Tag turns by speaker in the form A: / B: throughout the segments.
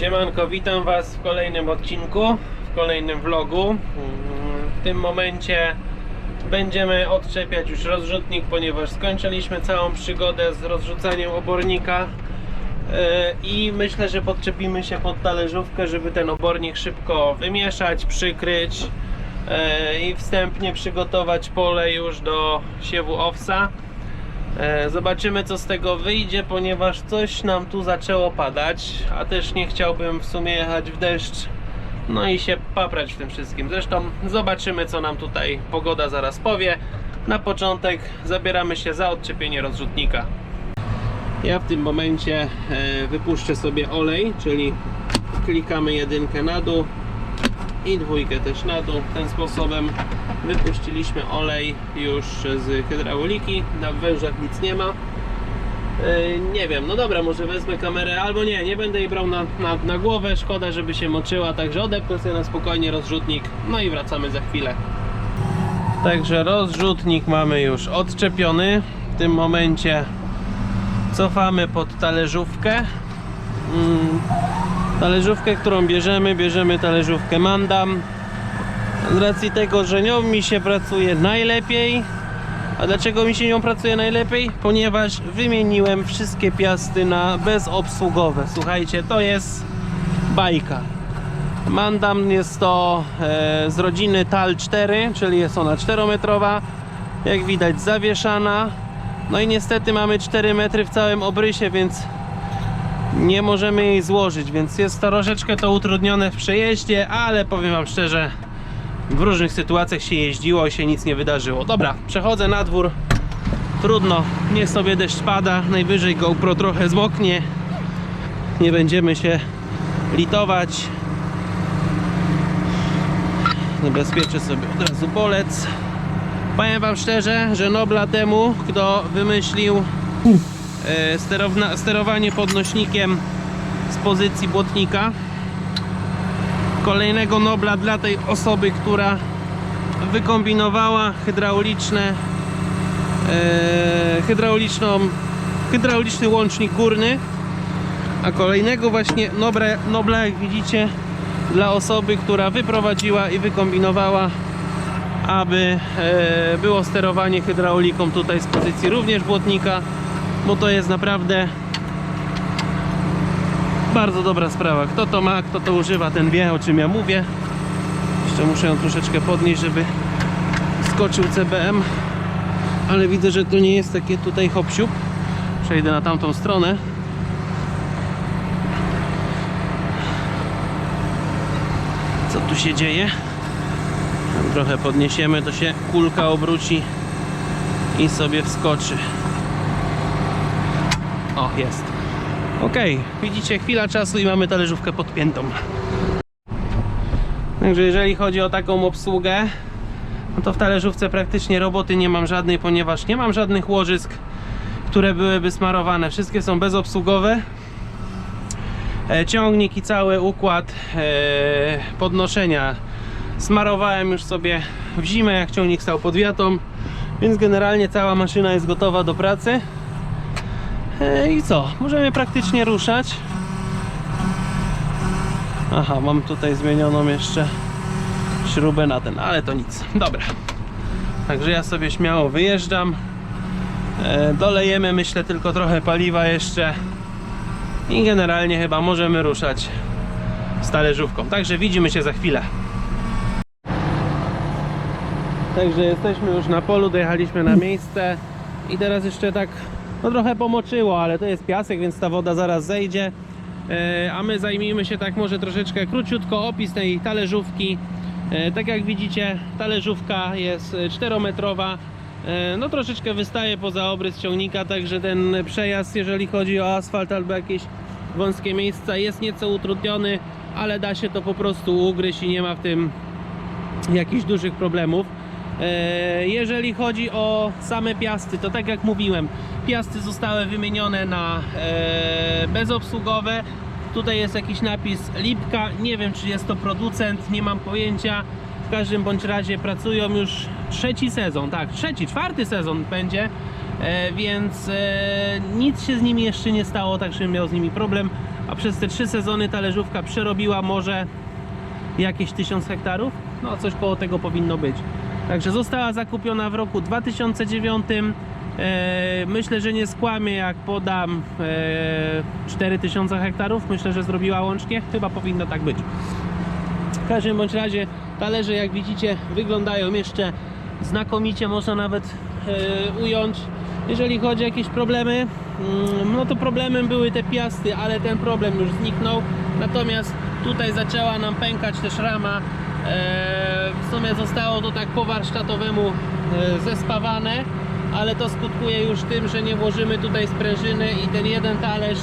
A: Siemanko, witam Was w kolejnym odcinku, w kolejnym vlogu. W tym momencie będziemy odczepiać już rozrzutnik, ponieważ skończyliśmy całą przygodę z rozrzucaniem obornika Yy, i myślę, że podczepimy się pod talerzówkę, żeby ten obornik szybko wymieszać, przykryć yy, i wstępnie przygotować pole już do siewu owsa. E, Zobaczymy co z tego wyjdzie, ponieważ coś nam tu zaczęło padać, a też nie chciałbym w sumie jechać w deszcz, no i się paprać w tym wszystkim. Zresztą zobaczymy co nam tutaj pogoda zaraz powie. Na początek zabieramy się za odczepienie rozrzutnika. Ja w tym momencie e, wypuszczę sobie olej, czyli klikamy jedynkę na dół i dwójkę też na dół. Tym sposobem wypuściliśmy olej już z hydrauliki. Na wężach nic nie ma. Yy, nie wiem, no dobra, może wezmę kamerę, albo nie, nie będę jej brał na, na, na głowę, szkoda, żeby się moczyła, także odepnę sobie na spokojnie rozrzutnik, no i wracamy za chwilę. Także rozrzutnik mamy już odczepiony. W tym momencie cofamy pod talerzówkę. Mm, talerzówkę, którą bierzemy, bierzemy talerzówkę Mandam. Z racji tego, że nią mi się pracuje najlepiej. A dlaczego mi się nią pracuje najlepiej? Ponieważ wymieniłem wszystkie piasty na bezobsługowe. Słuchajcie, to jest bajka. Mandam jest to e, z rodziny TAL 4, czyli jest ona 4-metrowa. Jak widać zawieszana. No i niestety mamy 4 metry w całym obrysie, więc nie możemy jej złożyć, więc jest troszeczkę to utrudnione w przejeździe, ale powiem wam szczerze, w różnych sytuacjach się jeździło i się nic nie wydarzyło. Dobra, przechodzę na dwór. Trudno, niech sobie deszcz pada, najwyżej GoPro trochę zmoknie. Nie będziemy się litować. Zabezpieczę sobie od razu bolec. Powiem wam szczerze, że Nobla temu, kto wymyślił sterowanie podnośnikiem z pozycji błotnika, kolejnego Nobla dla tej osoby, która wykombinowała hydrauliczne e, hydrauliczną hydrauliczny łącznik górny. A kolejnego właśnie Nobla, Nobla jak widzicie dla osoby, która wyprowadziła i wykombinowała aby e, było sterowanie hydrauliką tutaj z pozycji również błotnika bo to jest naprawdę bardzo dobra sprawa. Kto to ma, kto to używa, ten wie o czym ja mówię. Jeszcze muszę ją troszeczkę podnieść, żeby skoczył CBM. Ale widzę, że to nie jest takie tutaj hop Przejdę na tamtą stronę. Co tu się dzieje? Trochę podniesiemy, to się kulka obróci i sobie wskoczy. O, jest. Ok, widzicie, chwila czasu i mamy talerzówkę podpiętą. Także jeżeli chodzi o taką obsługę, no to w talerzówce praktycznie roboty nie mam żadnej, ponieważ nie mam żadnych łożysk, które byłyby smarowane. Wszystkie są bezobsługowe. E, Ciągnik i cały układ e, podnoszenia smarowałem już sobie w zimę, jak ciągnik stał pod wiatą, więc generalnie cała maszyna jest gotowa do pracy. E, I co? Możemy praktycznie ruszać. Aha, mam tutaj zmienioną jeszcze śrubę na ten, ale to nic. Dobra. Także ja sobie śmiało wyjeżdżam. E, Dolejemy, myślę, tylko trochę paliwa jeszcze. I generalnie chyba możemy ruszać z talerzówką. Także widzimy się za chwilę. Także jesteśmy już na polu, dojechaliśmy na miejsce i teraz jeszcze tak no trochę pomoczyło, ale to jest piasek, więc ta woda zaraz zejdzie. E, A my zajmijmy się tak może troszeczkę króciutko opis tej talerzówki. E, Tak jak widzicie, talerzówka jest 4-metrowa. E, No troszeczkę wystaje poza obrys ciągnika, także ten przejazd, jeżeli chodzi o asfalt albo jakieś wąskie miejsca, jest nieco utrudniony, ale da się to po prostu ugryźć i nie ma w tym jakichś dużych problemów. E, Jeżeli chodzi o same piasty, to tak jak mówiłem, piasty zostały wymienione na e, bezobsługowe. Tutaj jest jakiś napis Lipka, nie wiem czy jest to producent, nie mam pojęcia. W każdym bądź razie pracują już trzeci sezon, tak, trzeci, czwarty sezon będzie, e, więc nic się z nimi jeszcze nie stało, tak miał z nimi problem. a przez te trzy sezony talerzówka przerobiła może jakieś 1000 hektarów. No coś koło tego powinno być. Także została zakupiona w roku 2009. E, myślę, że nie skłamię jak podam e, 4000 hektarów. Myślę, że zrobiła łącznie. Chyba powinno tak być. W każdym bądź razie talerze jak widzicie wyglądają jeszcze znakomicie, można nawet e, ująć. Jeżeli chodzi o jakieś problemy, mm, no to problemem były te piasty, ale ten problem już zniknął. Natomiast tutaj zaczęła nam pękać też rama. E, w sumie zostało to tak po warsztatowemu e, zespawane, ale to skutkuje już tym, że nie włożymy tutaj sprężyny i ten jeden talerz,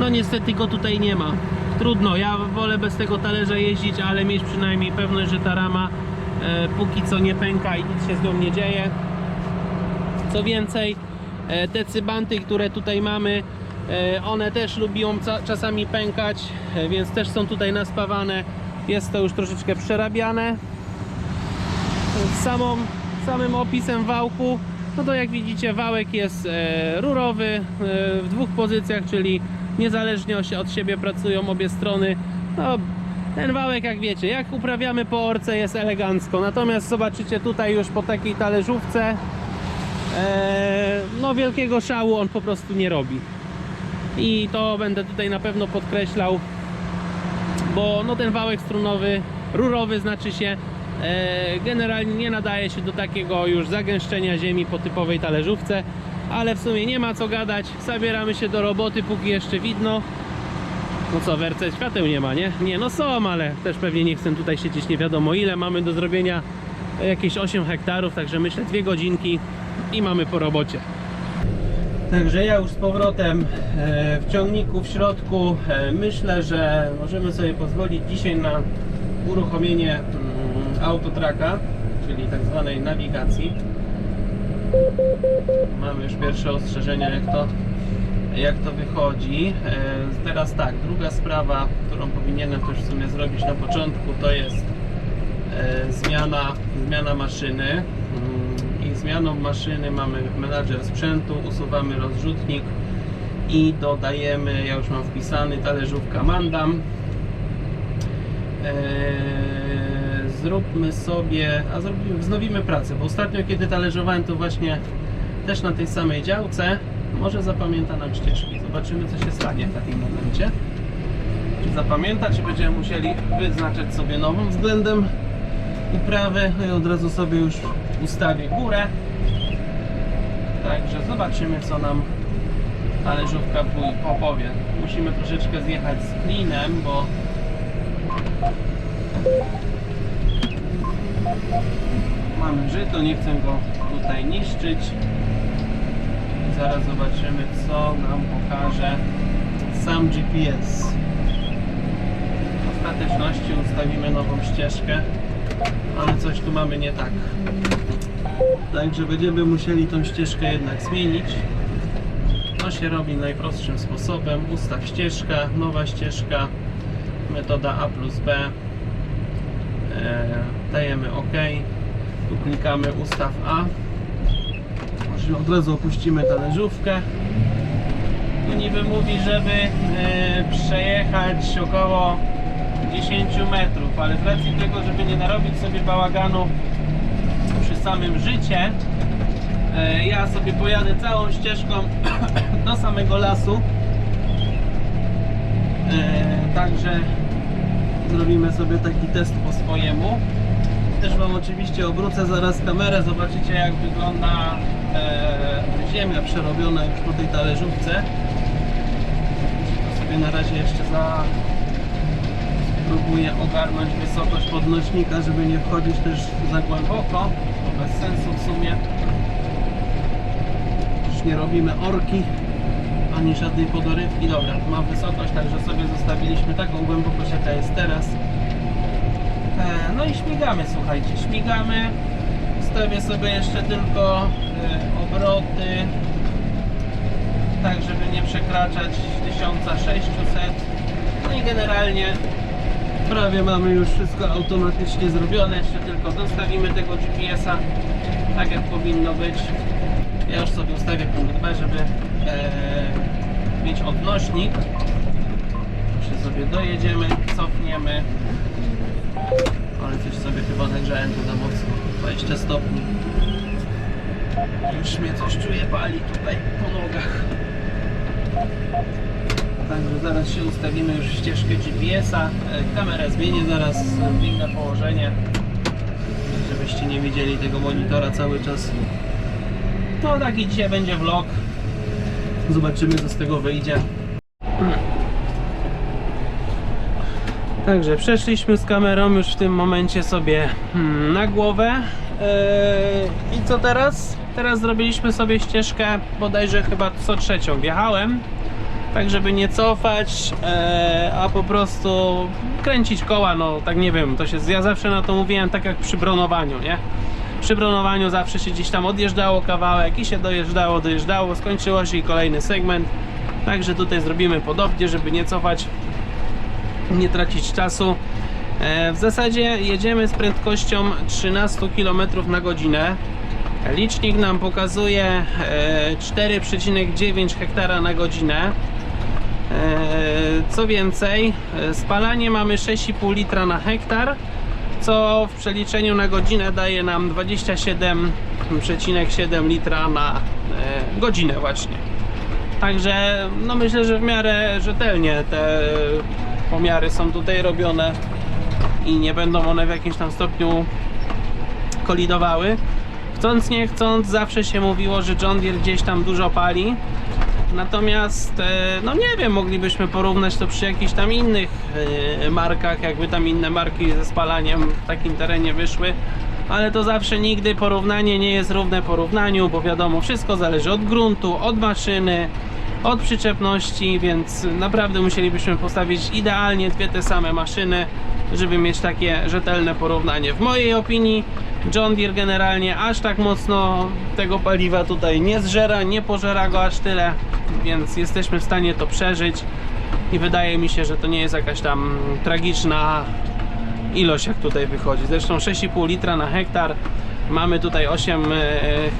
A: no niestety go tutaj nie ma. Trudno, ja wolę bez tego talerza jeździć, ale mieć przynajmniej pewność, że ta rama e, póki co nie pęka i nic się z nią nie dzieje. Co więcej, te cybanty, które tutaj mamy, one też lubią czasami pękać, e, więc też są tutaj naspawane. Jest to już troszeczkę przerabiane. Samą, samym opisem wałku, no to jak widzicie wałek jest e, rurowy e, w dwóch pozycjach, czyli niezależnie od- siebie pracują obie strony. No, ten wałek jak wiecie, jak uprawiamy po orce jest elegancko, natomiast zobaczycie tutaj już po takiej talerzówce e, no wielkiego szału on po prostu nie robi. I to będę tutaj na pewno podkreślał, bo no ten wałek strunowy, rurowy znaczy się, e, generalnie nie nadaje się do takiego już zagęszczenia ziemi po typowej talerzówce, ale w sumie nie ma co gadać, zabieramy się do roboty póki jeszcze widno. No co, werce świateł nie ma, nie? Nie, no są, ale też pewnie nie chcę tutaj siedzieć nie wiadomo ile. Mamy do zrobienia jakieś 8 hektarów, także myślę dwie godzinki i mamy po robocie. Także ja już z powrotem e, w ciągniku w środku e, myślę, że możemy sobie pozwolić dzisiaj na uruchomienie mm, autotraka, czyli tak zwanej nawigacji. Mamy już pierwsze ostrzeżenia jak to, jak to wychodzi. E, Teraz tak, druga sprawa, którą powinienem też w sumie zrobić na początku, to jest zmiana, zmiana maszyny. Zmianą maszyny mamy menadżer sprzętu, usuwamy rozrzutnik i dodajemy, ja już mam wpisany talerzówka Mandam. Eee, zróbmy sobie, a zrobimy, wznowimy pracę, bo ostatnio kiedy talerzowałem to właśnie też na tej samej działce, może zapamięta nam ścieżki. Zobaczymy co się stanie w takim momencie. Czy zapamięta, czy będziemy musieli wyznaczać sobie nową względem uprawy. No i od razu sobie już ustawię górę. Także zobaczymy co nam talerzówka opowie. Musimy troszeczkę zjechać z klinem, bo mamy żyto, nie chcę go tutaj niszczyć. Zaraz zobaczymy co nam pokaże sam GPS. W ostateczności ustawimy nową ścieżkę, ale coś tu mamy nie tak. Także będziemy musieli tą ścieżkę jednak zmienić. To się robi najprostszym sposobem. Ustaw ścieżka, nowa ścieżka, metoda A plus B. E, dajemy OK. Tu klikamy ustaw A. Może od razu opuścimy talerzówkę. Tu niby mówi, żeby e, przejechać około 10 metrów, ale z racji tego, żeby nie narobić sobie bałaganu przy samym życie, e, ja sobie pojadę całą ścieżką do samego lasu. E, także zrobimy sobie taki test po swojemu. Też Wam oczywiście obrócę zaraz kamerę, zobaczycie jak wygląda e, ziemia przerobiona już po tej talerzówce. To sobie na razie jeszcze za próbuję ogarnąć wysokość podnośnika, żeby nie wchodzić też za głęboko, to bez sensu w sumie. Już nie robimy orki ani żadnej podorywki. Dobra, ma wysokość, także sobie zostawiliśmy taką głębokość jaka jest teraz. E, No i śmigamy, słuchajcie, śmigamy. Ustawię sobie jeszcze tylko e, obroty, tak żeby nie przekraczać 1600. No i generalnie prawie mamy już wszystko automatycznie zrobione. Jeszcze tylko dostawimy tego GPS-a tak jak powinno być. Ja już sobie ustawię punkt B, żeby e, mieć odnośnik. sobie dojedziemy, cofniemy. Ale coś sobie chyba nagrzałem tu za mocno. 20 stopni. Już mnie coś czuję pali tutaj po nogach. Także zaraz się ustawimy już w ścieżkę GPS-a. E, Kamerę zmienię zaraz w inne położenie. Żebyście nie widzieli tego monitora cały czas. To taki dzisiaj będzie vlog. Zobaczymy co z tego wyjdzie. Także przeszliśmy z kamerą już w tym momencie sobie hmm, na głowę. Eee, I co teraz? Teraz zrobiliśmy sobie ścieżkę bodajże chyba co trzecią. Wjechałem, tak żeby nie cofać, eee, a po prostu kręcić koła, no tak nie wiem, to się, ja zawsze na to mówiłem tak jak przy bronowaniu, nie? Przy bronowaniu zawsze się gdzieś tam odjeżdżało kawałek i się dojeżdżało, dojeżdżało, skończyło się i kolejny segment. Także tutaj zrobimy podobnie, żeby nie cofać nie tracić czasu. E, W zasadzie jedziemy z prędkością 13 km na godzinę. Licznik nam pokazuje e, 4,9 hektara na godzinę. E, Co więcej, e, spalanie mamy 6,5 litra na hektar, co w przeliczeniu na godzinę daje nam 27,7 litra na e, godzinę właśnie. Także no myślę, że w miarę rzetelnie te pomiary są tutaj robione i nie będą one w jakimś tam stopniu kolidowały. Chcąc nie chcąc zawsze się mówiło, że John Deere gdzieś tam dużo pali. Natomiast e, no nie wiem, moglibyśmy porównać to przy jakichś tam innych e, markach, jakby tam inne marki ze spalaniem w takim terenie wyszły. Ale to zawsze nigdy porównanie nie jest równe porównaniu, bo wiadomo, wszystko zależy od gruntu, od maszyny, od przyczepności, więc naprawdę musielibyśmy postawić idealnie dwie te same maszyny, żeby mieć takie rzetelne porównanie. W mojej opinii John Deere generalnie aż tak mocno tego paliwa tutaj nie zżera, nie pożera go aż tyle, więc jesteśmy w stanie to przeżyć i wydaje mi się, że to nie jest jakaś tam tragiczna ilość jak tutaj wychodzi. Zresztą 6,5 litra na hektar. Mamy tutaj 8 e,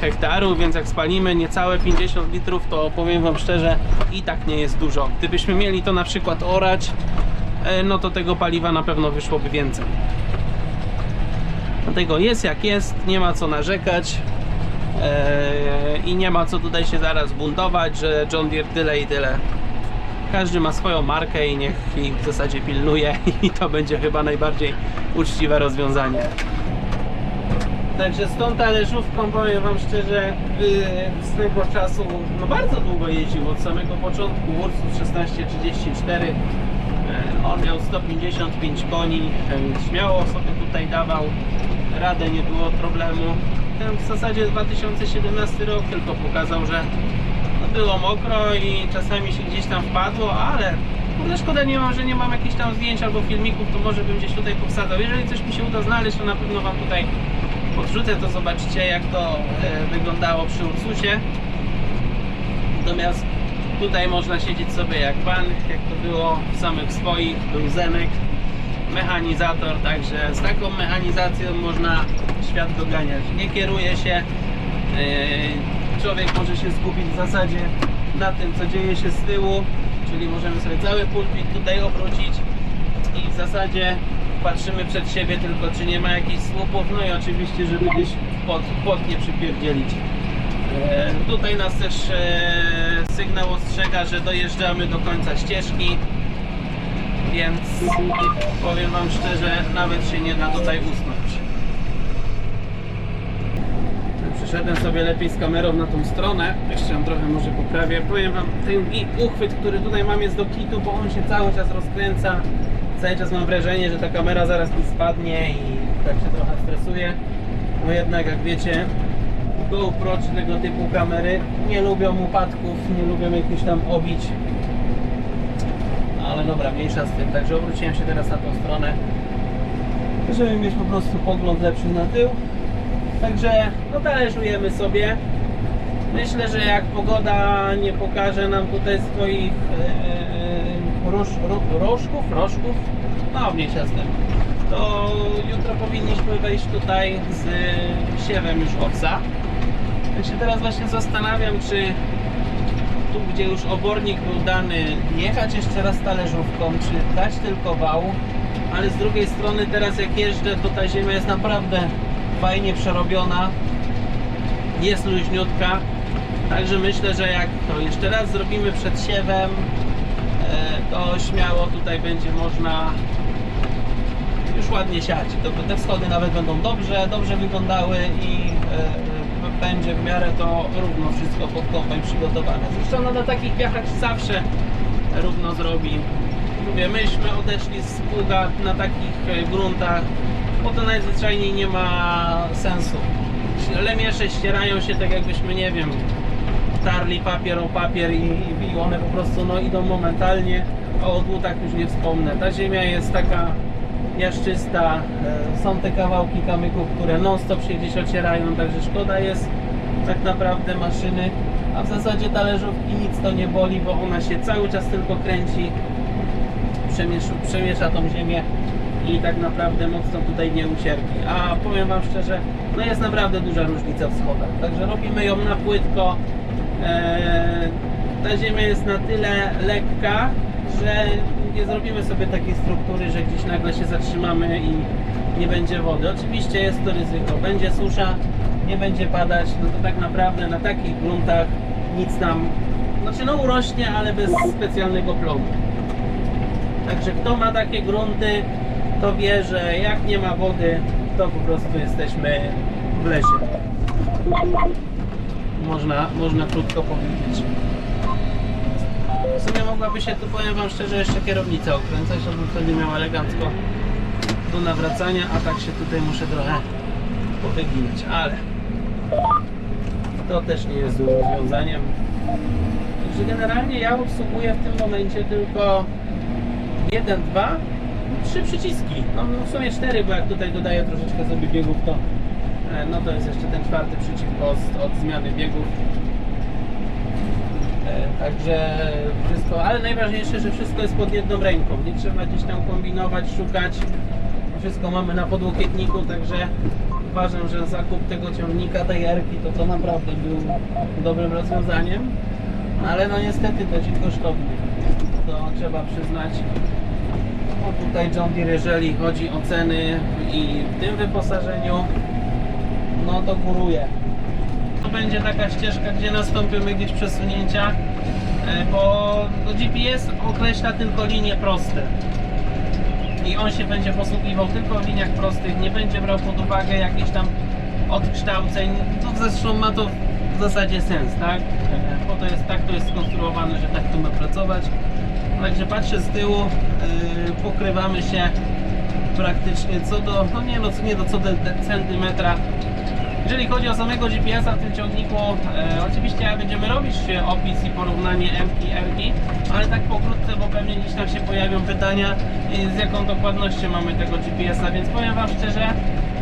A: hektarów, więc jak spalimy niecałe 50 litrów, to powiem Wam szczerze, i tak nie jest dużo. Gdybyśmy mieli to na przykład orać, e, no to tego paliwa na pewno wyszłoby więcej. Dlatego jest jak jest, nie ma co narzekać e, i nie ma co tutaj się zaraz buntować, że John Deere tyle i tyle. Każdy ma swoją markę i niech w zasadzie pilnuje i to będzie chyba najbardziej uczciwe rozwiązanie. Także z tą talerzówką powiem Wam szczerze, yy, swego czasu no bardzo długo jeździł, od samego początku Ursus 1634 yy, on miał 155 koni, śmiało sobie tutaj dawał radę, nie było problemu. Ten w zasadzie 2017 rok tylko pokazał, że no było mokro i czasami się gdzieś tam wpadło, ale kurde szkoda nie mam, że nie mam jakichś tam zdjęć albo filmików, to może bym gdzieś tutaj powsadzał. Jeżeli coś mi się uda znaleźć, to na pewno Wam tutaj podrzucę, to zobaczycie jak to e, wyglądało przy Ursusie. Natomiast tutaj można siedzieć sobie jak pan, jak to było w samych swoich, był Zenek, mechanizator, także z taką mechanizacją można świat doganiać. Nie kieruje się, e, człowiek może się skupić w zasadzie na tym, co dzieje się z tyłu, czyli możemy sobie cały pulpit tutaj obrócić i w zasadzie patrzymy przed siebie tylko, czy nie ma jakichś słupów, no i oczywiście, żeby gdzieś pod, pod nie przypierdzielić. E, tutaj nas też e, sygnał ostrzega, że dojeżdżamy do końca ścieżki, więc powiem Wam szczerze, nawet się nie da tutaj usnąć. Przyszedłem sobie lepiej z kamerą na tą stronę. Jeszcze ją trochę może poprawię. Powiem wam, ten uchwyt, który tutaj mam jest do kitu, bo on się cały czas rozkręca. Cały czas mam wrażenie, że ta kamera zaraz mi spadnie i tak się trochę stresuję. No jednak jak wiecie, GoPro czy tego typu kamery nie lubią upadków, nie lubią jakichś tam obić. Ale dobra, mniejsza z tym. Także obróciłem się teraz na tą stronę, żeby mieć po prostu pogląd lepszy na tył. Także no talerzujemy sobie. Myślę, że jak pogoda nie pokaże nam tutaj swoich e, róż, ro, rożków, rożków, no mniejsza z tym, to jutro powinniśmy wejść tutaj z siewem już owsa. Ja się teraz właśnie zastanawiam, czy gdzie już obornik był dany, jechać jeszcze raz talerzówką, czy dać tylko wał, ale z drugiej strony teraz jak jeżdżę, to ta ziemia jest naprawdę fajnie przerobiona, jest luźniutka, także myślę, że jak to jeszcze raz zrobimy przed siewem, e, to śmiało tutaj będzie można już ładnie siać. Te wschody nawet będą dobrze, dobrze wyglądały i e, będzie w miarę to równo wszystko pod kąpem przygotowane. Zresztą no, na takich piachach zawsze równo zrobi. Mówię, myśmy odeszli z pługa na takich e, gruntach, bo to najzwyczajniej nie ma sensu. Lemiesze ścierają się tak jakbyśmy, nie wiem, tarli papier o papier i, i one po prostu no, idą momentalnie, a o dłutach już nie wspomnę. Ta ziemia jest taka jaszczysta, e, są te kawałki kamyków, które non stop się gdzieś ocierają, także szkoda jest tak naprawdę maszyny, a w zasadzie talerzówki nic to nie boli, bo ona się cały czas tylko kręci, przemiesza, przemiesza tą ziemię i tak naprawdę mocno tutaj nie ucierpi. A powiem Wam szczerze, no jest naprawdę duża różnica w schodach, także robimy ją na płytko. Eee, ta ziemia jest na tyle lekka, że nie zrobimy sobie takiej struktury, że gdzieś nagle się zatrzymamy i nie będzie wody. Oczywiście jest to ryzyko. Będzie susza, nie będzie padać, no to tak naprawdę na takich gruntach nic nam, znaczy no urośnie, ale bez specjalnego plomu. Także kto ma takie grunty, to wie, że jak nie ma wody, to po prostu jesteśmy w lesie. Można, można krótko powiedzieć. W sumie mogłaby się tu, powiem Wam szczerze, jeszcze kierownica okręcać, to bym wtedy miał elegancko do nawracania, a tak się tutaj muszę trochę powyginać, ale to też nie jest złym rozwiązaniem. Także generalnie ja obsługuję w tym momencie tylko jeden, dwa, trzy przyciski. No w sumie cztery, bo jak tutaj dodaję troszeczkę sobie biegów, to e, no to jest jeszcze ten czwarty przycisk od, od zmiany biegów. Także wszystko, ale najważniejsze, że wszystko jest pod jedną ręką. Nie trzeba gdzieś tam kombinować, szukać. Wszystko mamy na podłokietniku, także uważam, że zakup tego ciągnika, tej erki, to to naprawdę był dobrym rozwiązaniem. Ale no niestety dość kosztowny. To trzeba przyznać. No tutaj John Deere, jeżeli chodzi o ceny i w tym wyposażeniu, no to góruje. Będzie taka ścieżka, gdzie nastąpią jakieś przesunięcia, e, bo GPS określa tylko linie proste. I on się będzie posługiwał tylko w liniach prostych, nie będzie brał pod uwagę jakichś tam odkształceń. To zresztą ma to w zasadzie sens, tak? Po to jest tak to jest skonstruowane, że tak to ma pracować. Także patrzę z tyłu, yy, pokrywamy się praktycznie co do, no nie no, nie do co do centymetra jeżeli chodzi o samego GPS-a w tym ciągniku, e, oczywiście będziemy robić opis i porównanie M i R, ale tak pokrótce, bo pewnie gdzieś tam się pojawią pytania, e, z jaką dokładnością mamy tego GPS-a, więc powiem Wam szczerze,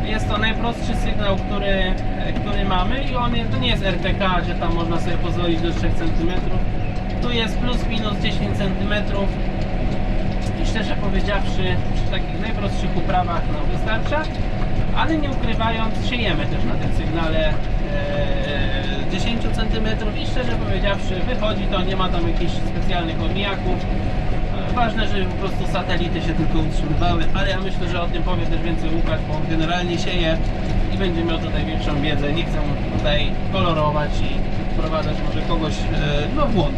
A: jest to najprostszy sygnał, który, e, który mamy i on jest, to nie jest RTK, że tam można sobie pozwolić do 3 cm. Tu jest plus minus 10 cm. I szczerze powiedziawszy, przy takich najprostszych uprawach no, wystarcza, ale nie ukrywając, siejemy też na tym sygnale e, 10 cm i szczerze powiedziawszy, wychodzi to, nie ma tam jakichś specjalnych omijaków. E, Ważne, żeby po prostu satelity się tylko utrzymywały, ale ja myślę, że o tym powie też więcej Łukasz, bo on generalnie sieje i będzie miał tutaj większą wiedzę. Nie chcę tutaj kolorować i wprowadzać może kogoś e, no, w błąd.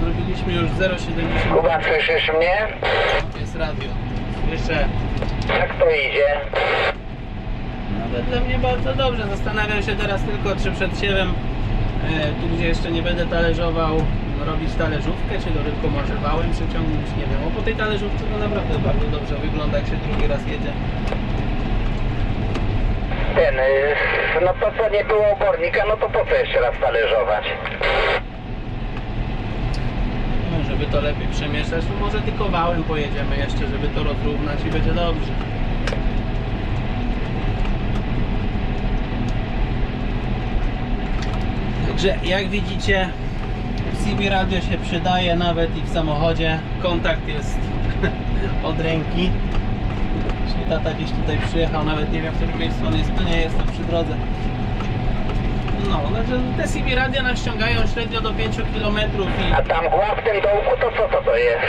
A: Zrobiliśmy już 0,70
B: Kuba, słyszysz mnie?
A: jest radio. Słyszę.
B: Jak to idzie?
A: Nawet dla mnie bardzo dobrze. Zastanawiam się teraz tylko, czy przed siewem, e, tu gdzie jeszcze nie będę talerzował, robić talerzówkę, czy do rybko może wałem przeciągnąć, nie wiem. Bo po tej talerzówce to naprawdę bardzo dobrze wygląda, jak się drugi raz jedzie.
B: Ten, y, no to co nie było obornika, no to po co jeszcze raz talerzować?
A: Żeby to lepiej przemieszać, no może tylko wałem pojedziemy jeszcze, żeby to rozrównać i będzie dobrze. Także jak widzicie CB radio się przydaje nawet i w samochodzie. Kontakt jest od ręki. Jeśli tata gdzieś tutaj przyjechał, nawet nie wiem w którym miejscu on jest, to nie jest to przy drodze. No, znaczy te CB radia nas ściągają średnio do 5 km i
B: A tam mgła w tym dołku, to co to to jest?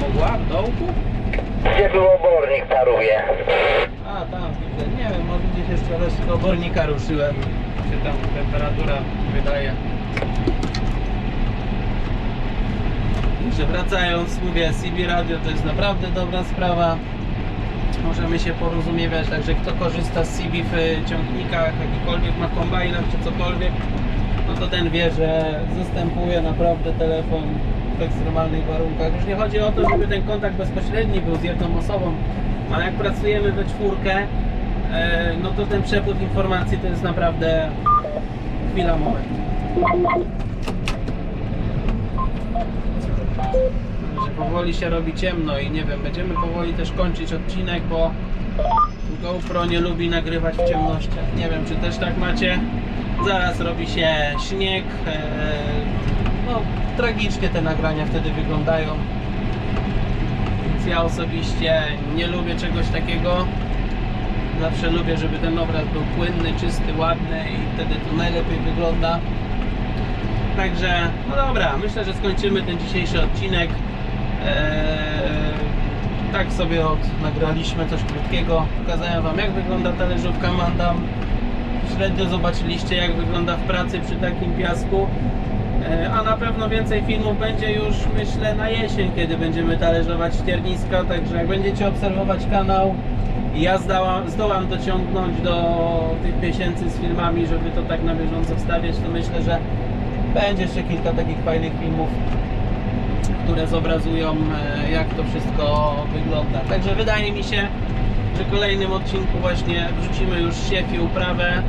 A: mogła w dołku?
B: Gdzie był obornik, paruje?
A: A, tam widzę. Nie wiem, może gdzieś jeszcze raz do obornika ruszyłem. Się tam temperatura wydaje. Wracając, mówię, CB Radio to jest naprawdę dobra sprawa. Możemy się porozumiewać, także kto korzysta z CB w ciągnikach, jakikolwiek ma kombajnach czy cokolwiek, no to ten wie, że zastępuje naprawdę telefon w ekstremalnych warunkach. Już nie chodzi o to, żeby ten kontakt bezpośredni był z jedną osobą, ale jak pracujemy we czwórkę, e, no to ten przepływ informacji to jest naprawdę chwila, moment. Powoli się robi ciemno i nie wiem, będziemy powoli też kończyć odcinek, bo GoPro nie lubi nagrywać w ciemnościach. Nie wiem, czy też tak macie. Zaraz robi się śnieg. e, No, tragicznie te nagrania wtedy wyglądają. Więc ja osobiście nie lubię czegoś takiego. Zawsze lubię, żeby ten obraz był płynny, czysty, ładny i wtedy to najlepiej wygląda. Także, no dobra, myślę, że skończymy ten dzisiejszy odcinek. Eee, tak sobie od, nagraliśmy coś krótkiego. Pokazałem Wam, jak wygląda talerzówka Mandam. Średnio zobaczyliście, jak wygląda w pracy przy takim piasku. Eee, a na pewno więcej filmów będzie już, myślę, na jesień, kiedy będziemy talerzować ścierniska. Także jak będziecie obserwować kanał, ja zdołam, zdołam dociągnąć do tych miesięcy z filmami, żeby to tak na bieżąco wstawiać, to myślę, że będzie jeszcze kilka takich fajnych filmów, które zobrazują e, jak to wszystko wygląda. Także wydaje mi się, że w kolejnym odcinku właśnie wrzucimy już siew i uprawę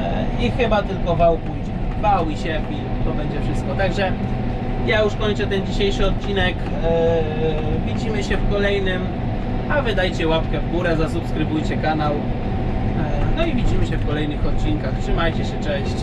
A: e, i chyba tylko wał pójdzie. Wał i siew i to będzie wszystko. Także ja już kończę ten dzisiejszy odcinek. E, Widzimy się w kolejnym. A wy dajcie łapkę w górę, zasubskrybujcie kanał. No i widzimy się w kolejnych odcinkach. Trzymajcie się, cześć.